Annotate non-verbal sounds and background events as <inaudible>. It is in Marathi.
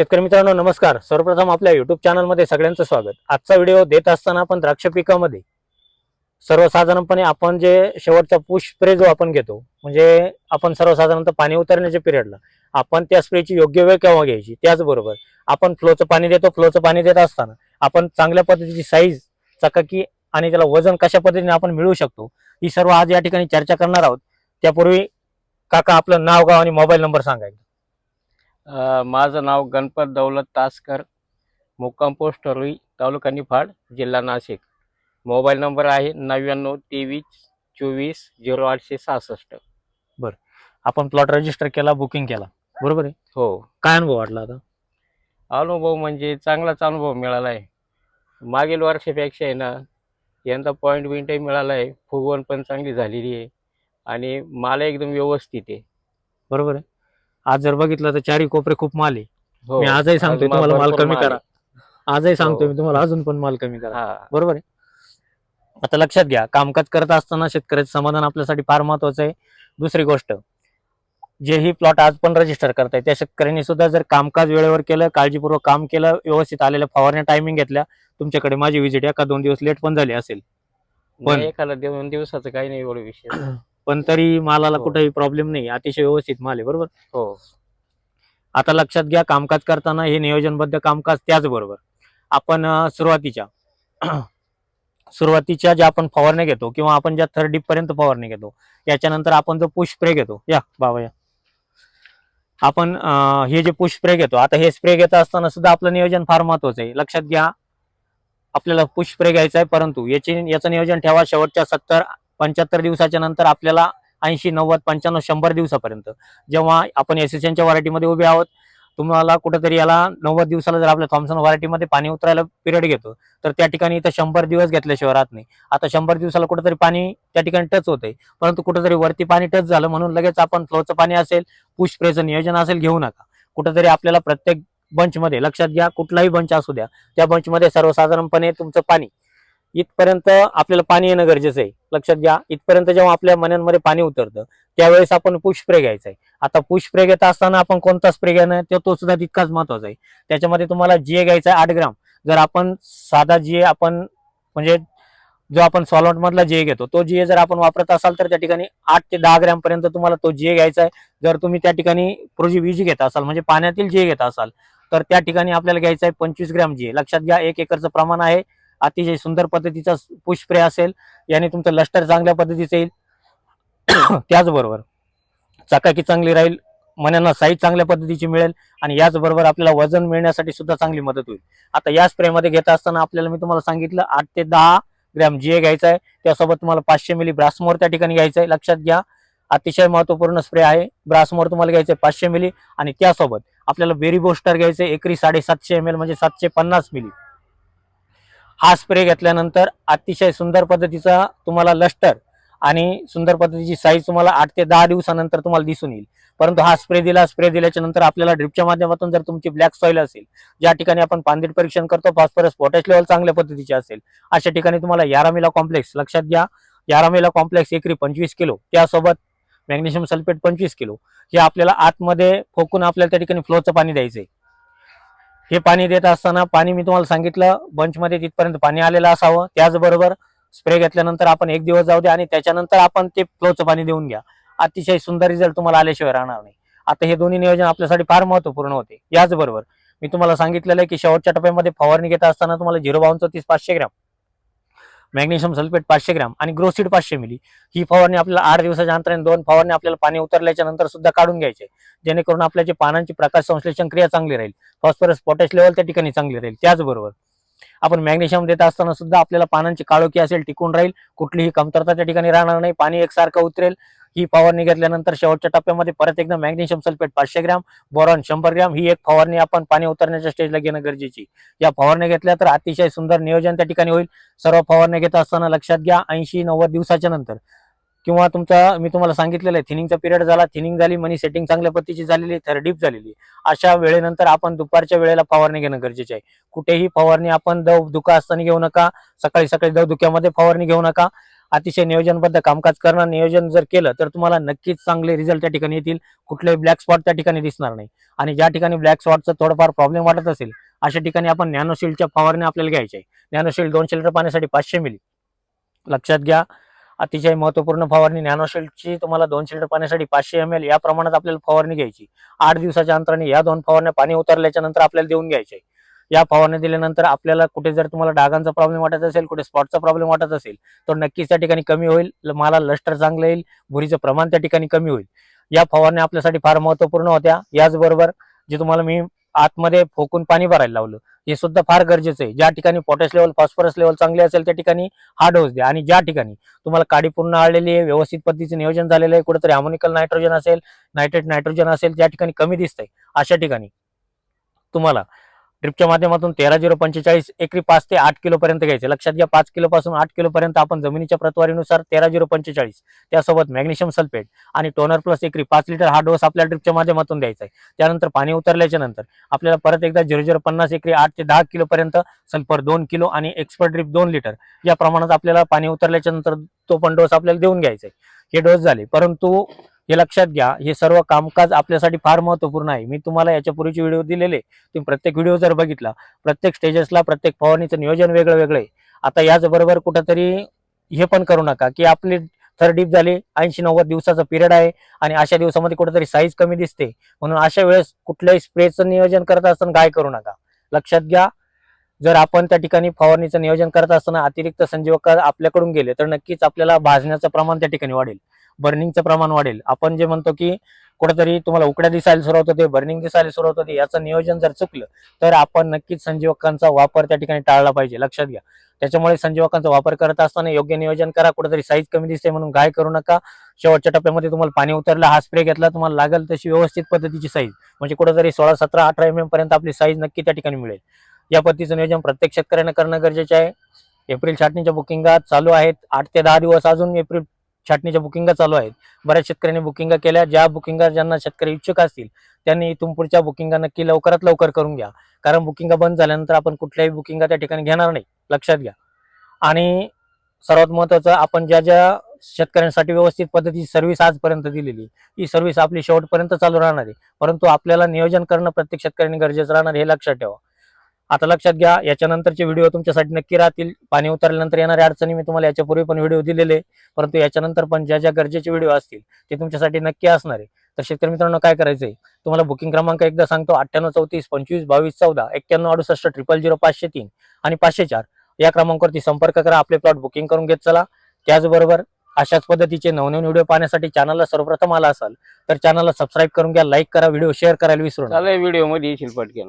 शेतकरी मित्रांनो नमस्कार. सर्वप्रथम आपल्या युट्यूब चॅनलमध्ये सगळ्यांचं स्वागत. आजचा व्हिडिओ देत असताना आपण द्राक्ष पिकामध्ये सर्वसाधारणपणे आपण जे शेवटचा पुश स्प्रे जो आपण घेतो म्हणजे आपण सर्वसाधारणतः पाणी उतरण्याच्या पिरियडला आपण त्या स्प्रेची योग्य वेळ केव्हा घ्यायची? त्याचबरोबर आपण फ्लोचं पाणी देतो फ्लोचं पाणी देत असताना आपण चांगल्या पद्धतीची साईज चकाकी आणि त्याला वजन कशा पद्धतीने आपण मिळवू शकतो ही सर्व आज या ठिकाणी चर्चा करणार आहोत. त्यापूर्वी काका आपलं नाव गाव आणि मोबाईल नंबर सांगायचं माझं नाव गणपत दौलत तासकर मुक्काम पोस्ट रुई तालुका निफाड जिल्हा नाशिक. मोबाईल नंबर आहे नव्याण्णव तेवीस चोवीस झिरो आठशे सहासष्ट. आपण प्लॉट रजिस्टर केला बुकिंग केला. बरोबर आहे? हो. काय अनुभव वाटला आता? अनुभव म्हणजे चांगलाच अनुभव मिळाला आहे मागील वर्षापेक्षा आहे ना यंदा पॉईंट बिंटही मिळाला आहे फुगवण पण चांगली झालेली आहे. आणि माल एकदम व्यवस्थित आहे. बरोबर आहे? आज जर बघितलं तर चारी कोपरे खूप माल आहे. हो मी आजही सांगतोय तुम्हाला माल भरपूर कमी करा. आजही सांगतोय हो. मी तुम्हाला अजून पण माल कमी करा. हा. बरोबर आहे? आता लक्षात घ्या कामकाज करत असताना शेतकऱ्याचं समाधान आपल्यासाठी फार महत्वाचं आहे. दुसरी गोष्ट जेही प्लॉट आज पण रजिस्टर करताय त्या शेतकऱ्यांनी सुद्धा जर कामकाज वेळेवर केलं काळजीपूर्वक काम केलं व्यवस्थित आलेल्या फवारण्या टायमिंग घेतल्या तुमच्याकडे माझी विजिट एका दोन दिवस लेट पण झाली असेल. पण- नाही, एखादा दोन दिवसाचं काही नाही एवढं विषय <clears throat> पण तरी मालाला हो. कुठेही प्रॉब्लेम नाही. अतिशय व्यवस्थित माल आहे बरोबर? हो. आता लक्षात घ्या कामकाज करताना हे नियोजनबद्ध कामकाज त्याचबरोबर. आपण अं, सुरुवातीच्या <clears throat> सुरुवातीच्या ज्या आपण फवारण्या घेतो किंवा आपण ज्या थर्ड डीप पर्यंत फवारणी घेतो याच्यानंतर आपण जो पुश स्प्रे घेतो या बाबा या. आपण अं, हे जे पुश स्प्रे घेतो आता हे स्प्रे घेत असताना सुद्धा आपलं नियोजन फार महत्वाचं आहे. लक्षात घ्या आपल्याला पुश स्प्रे घ्यायचा आहे परंतु याची याचं नियोजन ठेवा शेवटच्या सत्तर पंच्याहत्तर दिवसाच्या नंतर आपल्याला ऐंशी नव्वद पंच्याण्णव शंभर दिवसापर्यंत. जेव्हा आपण एस एस एनच्या व्हरायटीमध्ये उभे आहोत तुम्हाला कुठेतरी याला नव्वद दिवसाला जर आपल्या थॉम्सन व्हरायटीमध्ये पाणी उतरायला पिरियड घेतो तर त्या ठिकाणी इथं शंभर दिवस घेतल्याशिवाय राहत नाही. आता शंभर दिवसाला कुठेतरी पाणी त्या ठिकाणी टच होते परंतु कुठेतरी वरती पाणी टच झालं म्हणून लगेच आपण फ्लोचं पाणी असेल पुश स्प्रेचं नियोजन असेल घेऊ नका. कुठेतरी आपल्याला प्रत्येक बंचमध्ये लक्षात घ्या कुठलाही बंच असू द्या त्या बंचमध्ये सर्वसाधारणपणे तुमचं पाणी इथपर्यंत आपल्याला पाणी येणं गरजेचं आहे. लक्षात घ्या इथपर्यंत जेव्हा आपल्या मण्यांमध्ये पाणी उतरतं त्यावेळेस आपण पुश स्प्रे घ्यायचा आहे. आता पुश स्प्रे घेत असताना आपण कोणता स्प्रे घेणं तो तो सुद्धा तितकाच महत्त्वाचा आहे. त्याच्यामध्ये तुम्हाला जीए घ्यायचा आहे आठ ग्राम. जर आपण साधा जीए आपण म्हणजे जो आपण सॉलंट मधला जीए घेतो तो जीए जर आपण वापरत असाल तर त्या ठिकाणी आठ ते दहा ग्रॅम पर्यंत तुम्हाला तो जीए घ्यायचा आहे. जर तुम्ही त्या ठिकाणी प्रोजीवीजी घेत असाल म्हणजे पाण्यातील जीए घेत असाल तर त्या ठिकाणी आपल्याला घ्यायचा आहे पंचवीस ग्रॅम जीए लक्षात घ्या एक एकरचं प्रमाण आहे अतिशय सुंदर पद्धतीचा पुष्प्रे असेल याने तुमचं लष्टर चांगल्या पद्धतीचं येईल. <clears throat> त्याचबरोबर चकाकी चांगली राहील मनांना साईज चांगल्या पद्धतीची मिळेल आणि याचबरोबर आपल्याला वजन मिळण्यासाठी सुद्धा चांगली मदत होईल. आता या स्प्रेमध्ये घेत असताना आपल्याला मी तुम्हाला सांगितलं आठ ते दहा ग्रॅम जीए घ्यायचा आहे. त्यासोबत तुम्हाला पाचशे मिली ब्रासमोर त्या ठिकाणी घ्यायचं आहे. लक्षात घ्या अतिशय महत्त्वपूर्ण स्प्रे आहे. ब्रासमोर तुम्हाला घ्यायचं आहे पाचशे मिली आणि त्यासोबत आपल्याला बेरी बोस्टर घ्यायचं आहे एकरी साडेसातशे एम एल म्हणजे सातशे पन्नास मिली. हा स्प्रे घेतल्यानंतर अतिशय सुंदर पद्धतीचा तुम्हाला लष्टर आणि सुंदर पद्धतीची साईज तुम्हाला आठ ते दहा दिवसानंतर तुम्हाला दिसून येईल. परंतु हा स्प्रे दिला स्प्रे दिल्याच्या नंतर आपल्याला ड्रिपच्या माध्यमातून जर तुमची ब्लॅक सॉईल असेल ज्या ठिकाणी आपण पांदीट परीक्षण करतो फॉस्फरस पोटॅश लेवल चांगल्या पद्धतीचे असेल अशा ठिकाणी तुम्हाला यारामिला कॉम्प्लेक्स लक्षात घ्या यारामिला कॉम्प्लेक्स एकरी पंचवीस किलो त्यासोबत मॅग्नेशियम सल्फेट पंचवीस किलो हे आपल्याला आतमध्ये फोकून आपल्याला त्या ठिकाणी फ्लोचं पाणी द्यायचं आहे हे पाणी देत असताना पाणी मी तुम्हाला सांगितलं बंचमध्ये तिथपर्यंत पाणी आलेलं असावं त्याचबरोबर स्प्रे घेतल्यानंतर आपण एक दिवस जाऊ द्या आणि त्याच्यानंतर आपण ते फ्लोचं पाणी देऊन घ्या. अतिशय सुंदर रिझल्ट तुम्हाला आल्याशिवाय राहणार नाही. आता हे दोन्ही नियोजन आपल्यासाठी फार महत्त्वपूर्ण होते. याचबरोबर मी तुम्हाला सांगितलेलं आहे की शेवटच्या टप्प्यामध्ये फवारणी घेत असताना तुम्हाला झिरो बावन्न तीस पाचशे ग्रॅम. मॅग्नेशियम सल्फेट पाचशे ग्रॅम आणि ग्रोसिड पाचशे मिली. ही फवारणी आपल्याला आठ दिवसाच्या अंतराने दोन फवारणी आपल्याला पाणी उतरल्याच्या नंतर सुद्धा काढून घ्यायचे. जेणेकरून आपल्या जे पानांची प्रकाश संश्लेषण क्रिया चांगली राहील. फॉस्फरस पोटॅश लेवल त्या ठिकाणी चांगली राहील. त्याचबरोबर आपण मॅग्नेशियम देत असताना सुद्धा आपल्याला पानांची काळोखी असेल टिकून राहील. कुठलीही कमतरता त्या ठिकाणी राहणार नाही. पाणी एकसारखं उतरेल. ही फवारणी घेतल्यानंतर शेवटच्या टप्प्यामध्ये परत एकदा मॅग्नेशियम सल्फेट पाचशे ग्रॅम बोरॉन शंभर ग्रॅम ही एक फवारणी आपण पाणी उतरण्याच्या स्टेजला घेणं गरजेची. या फवारणी घेतल्या तर अतिशय सुंदर नियोजन त्या ठिकाणी होईल. सर्व फवारणी घेत असताना लक्षात घ्या ऐंशी नव्वद दिवसाच्या नंतर किंवा तुमचा मी तुम्हाला सांगितलेलं आहे थिनिंगचा पिरियड झाला थिनिंग झाली मनी सेटिंग चांगल्या पद्धतीची झालेली थर्डीप झालेली अशा वेळेनंतर आपण दुपारच्या वेळेला फवारणी घेणं गरजेचे आहे. कुठेही फवारणी आपण दव दुखा असताना घेऊ नका सकाळी सकाळी दव दुख्यामध्ये फवारणी घेऊ नका. अतिशय नियोजनबद्ध कामकाज करणं नियोजन जर केलं तर तुम्हाला नक्कीच चांगले रिझल्ट त्या ठिकाणी येतील. कुठलेही ब्लॅक स्पॉट त्या ठिकाणी दिसणार नाही. आणि ज्या ठिकाणी ब्लॅक स्पॉटचा थोडंफार प्रॉब्लेम वाटत असेल अशा ठिकाणी आपण नॅनोशिल्डच्या फवारणी आपल्याला घ्यायची आहे नॅनोशिल्ड दोनशे लिटर पाण्यासाठी पाचशे मिली लक्षात घ्या. अतिशय महत्त्वपूर्ण फवारणी नॅनोशील्डची तुम्हाला दोनशे लिटर पाण्यासाठी पाचशे एम एल या प्रमाणात आपल्याला फवारणी घ्यायची. आठ दिवसाच्या अंतराने या दोन फवारण्या पाणी उतरल्याच्या नंतर आपल्याला देऊन घ्यायचे. या फवारणी दिल्यानंतर आपल्याला कुठे जर तुम्हाला डागांचा प्रॉब्लेम वाटत असेल कुठे स्पॉटचा प्रॉब्लेम वाटत असेल तर नक्कीच त्या ठिकाणी कमी होईल. मला माला लष्टर चांगलं येईल भुरीचं प्रमाण त्या ठिकाणी कमी होईल. या फवारण्या आपल्यासाठी फार महत्त्वपूर्ण होत्या. याचबरोबर जे तुम्हाला मी आतमध्ये फोकून पाणी भरायला लावलं. हे सुद्धा फार गरजेचं आहे. ज्या ठिकाणी पोटॅश लेवल फॉस्फरस लेवल चांगले असेल त्या ठिकाणी हा डोस द्या. आणि ज्या ठिकाणी तुम्हाला काडी पूर्ण आलेली आहे व्यवस्थित पद्धतीचे नियोजन झालेलं आहे कुठेतरी अमोनिकल नायट्रोजन असेल नायट्रेट नायट्रोजन असेल ज्या ठिकाणी कमी दिसतंय अशा ठिकाणी तुम्हाला ड्रिपच्या माध्यमातून तेरा झिरो पंचेचाळीस एकरी पाच ते आठ किलोपर्यंत घ्यायचे. लक्षात घ्या पाच किलोपासून आठ किलोपर्यंत आपण जमिनीच्या प्रतवारीनुसार तेरा झिरो पंचेचाळीस. त्यासोबत मॅग्नेशियम सल्फेट आणि टोनर प्लस एकरी पाच लिटर हा डोस आपल्या ड्रिपच्या माध्यमातून द्यायचा आहे. त्यानंतर पाणी उतरल्याच्या नंतर आपल्याला परत एकदा झिरो झिरो पन्नास एकरी आठ ते दहा किलोपर्यंत सल्फर दोन किलो आणि एक्सपर्ट ड्रिप दोन लिटर या प्रमाणात आपल्याला पाणी उतरल्याच्या नंतर तो पण डोस आपल्याला देऊन घ्यायचा आहे. हे डोस झाले. परंतु हे लक्षात घ्या हे सर्व कामकाज आपल्यासाठी फार महत्त्वपूर्ण आहे. मी तुम्हाला याच्यापूर्वीचे व्हिडिओ दिलेले तुम्ही प्रत्येक व्हिडिओ जर बघितला प्रत्येक स्टेजेसला प्रत्येक फवारणीचं नियोजन वेगळं वेगळं आहे. आता याचबरोबर कुठंतरी हे पण करू नका की आपली थर्ड डीप झाली ऐंशी नव्वद दिवसाचा पिरियड आहे आणि अशा दिवसामध्ये कुठेतरी साईज कमी दिसते. म्हणून अशा वेळेस कुठल्याही स्प्रेचं नियोजन करत असताना काय करू नका. लक्षात घ्या जर आपण त्या ठिकाणी फवारणीचं नियोजन करत असताना अतिरिक्त संजीवक आपल्याकडून गेले तर नक्कीच आपल्याला भाजण्याचं प्रमाण त्या ठिकाणी वाढेल. बर्निंगचं प्रमाण वाढेल. आपण जे म्हणतो की कुठेतरी तुम्हाला उकड्या दिसायला सुरुवात होते बर्निंग दिसायला सुरुवात होते याचं नियोजन जर चुकलं तर आपण नक्कीच संजीवकांचा वापर त्या ठिकाणी टाळला पाहिजे. लक्षात घ्या. त्याच्यामुळे संजीवकांचा वापर करत असताना योग्य नियोजन करा. कुठेतरी साईज कमी दिसते म्हणून काय करू नका. शेवटच्या टप्प्यामध्ये तुम्हाला पाणी उतरलं हा स्प्रे घेतला तुम्हाला लागेल तशी व्यवस्थित पद्धतीची साईज म्हणजे कुठेतरी सोळा सतरा अठरा एम एम पर्यंत आपली साईज नक्की त्या ठिकाणी मिळेल. या पद्धतीचं नियोजन प्रत्येक शेतकऱ्यानं करणं गरजेचं आहे. एप्रिल छाटणीच्या बुकिंगात चालू आहेत. आठ ते दहा दिवस अजून एप्रिल छाटणीच्या बुकिंगा चालू आहेत. बऱ्याच शेतकऱ्यांनी बुकिंगा केल्या. ज्या बुकिंगा ज्यांना शेतकरी इच्छुक असतील त्यांनी तुमपुरच्या बुकिंगा नक्की लवकरात लवकर करून घ्या. कारण बुकिंगा बंद झाल्यानंतर आपण कुठल्याही बुकिंगा त्या ठिकाणी घेणार नाही. लक्षात घ्या. आणि सर्वात महत्वाचं आपण ज्या ज्या शेतकऱ्यांसाठी व्यवस्थित पद्धतीची सर्व्हिस आजपर्यंत दिलेली ही सर्व्हिस आपली शेवटपर्यंत चालू राहणार आहे. परंतु आपल्याला नियोजन करणं प्रत्येक शेतकऱ्यांनी गरजेचं राहणार हे लक्षात ठेवा. आता लक्षात घ्या याच्यानंतरचे व्हिडिओ तुमच्यासाठी नक्की राहतील. पाणी उतरल्यानंतर येणाऱ्या अडचणी मी तुम्हाला याच्यापूर्वी पण व्हिडिओ दिलेले परंतु याच्यानंतर पण ज्या ज्या गरजेचे व्हिडिओ असतील ते तुमच्यासाठी नक्की असणार आहे. तर शेतकरी मित्रांनो काय करायचंय तुम्हाला बुकिंग क्रमांक एकदा सांगतो अठ्ठ्याण्णव चौतीस पंचवीस बावीस चौदा एक्क्याण्णव अडुसष्ट ट्रिपल झिरो पाचशे तीन आणि पाचशे चार. या क्रमांकावरती संपर्क करा आपले प्लॉट बुकिंग करून घेत चला. त्याचबरोबर अशाच पद्धतीचे नवनवीन व्हिडिओ पाहण्यासाठी चॅनलला सर्वप्रथम आला असाल तर चॅनलला सबस्क्राईब करून घ्या लाईक करा व्हिडिओ शेअर करायला विसरू नका. व्हिडिओमध्ये येशील पटकन.